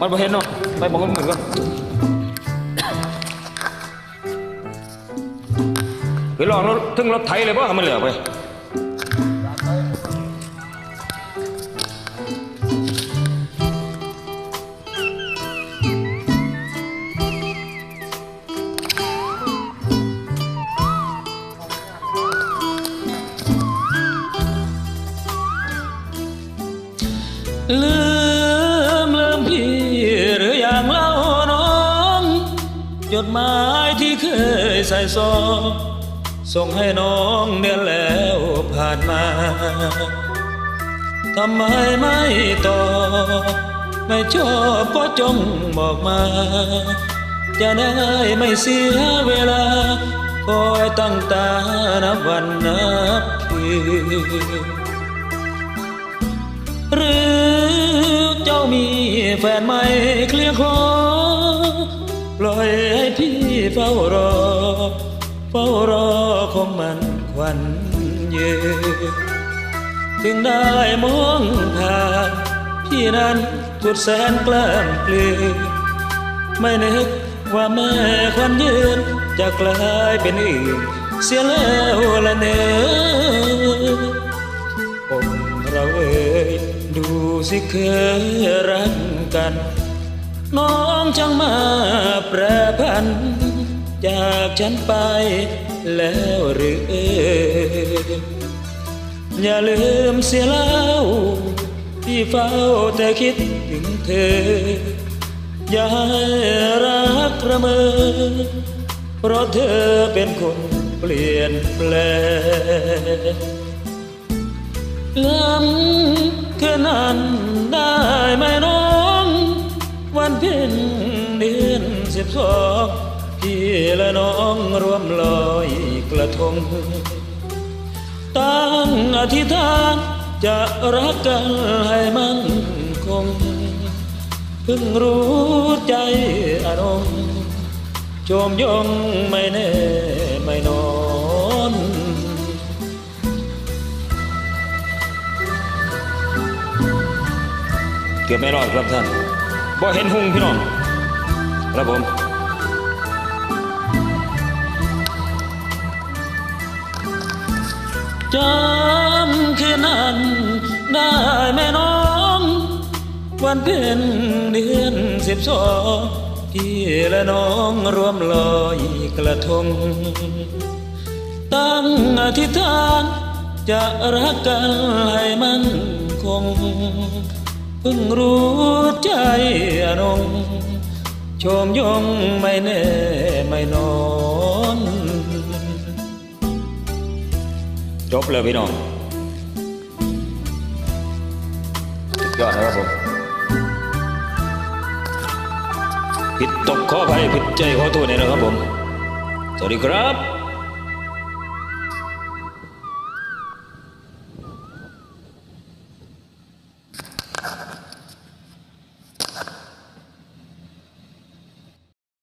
มันบ่เห็นเนาะไปบอกคนอื่นก่อนไปลองรถถึงรถไถเลยบ่ให้มันเหลือไปลืม จดหมายที่เคยใส่ซองส่งให้น้องเดือนแล้วผ่านมาทำไมไม่ตอบไม่ชอบก็จงบอกมา จะได้ไม่เสียเวลา คอยตั้งตานับวันนับคืนหรือเจ้ามีแฟนใหม่เคลียร์คลอ ล่อยให้พี่เฝ้ารอ เฝ้ารอคงมันควันเยืนถึงได้มองผ่านพี่นั้นสุดแสนกล้ามเกลือไม่นึกว่าแม่ควันยืนจะกลายเป็นอื่นเสียแล้วละเนอผมเราเอ่ยดูสิเคยรักกัน น้องจังมาแปรพัน จากฉันไปแล้วหรืออยอย่าลืมเสียแล้วที่เฝ้าแต่คิดถึงเธอ อย่าให้รักระเมอเพราะเธอเป็นคนเปลี่ยนแปลงล้ำแค่นั้นได้ไหมน้อง ละน้องรวมลอยกระทง ตั้งอธิษฐานจะรักกันให้มั่นคง เพิ่งรู้ใจอารมณ์โจมยงไม่แน่ไม่นอนเกือบไม่รอดครับท่านบ่เห็นหุงพี่น้องครับผม จำคืนนั้นได้ไหมน้อง วันเพ็ญเดือนสิบสองพี่และน้องร่วมลอยกระทง ตั้งอธิษฐานจะรักกันให้มันคง เพิ่งรู้ใจอนงชมยงไม่แน่ไม่นอน จบเลยพี่น้องสุดยอดนะครับผมผิดตกข้อไปผิดใจขอโทษเนี่ยนะครับผม สวัสดีครับ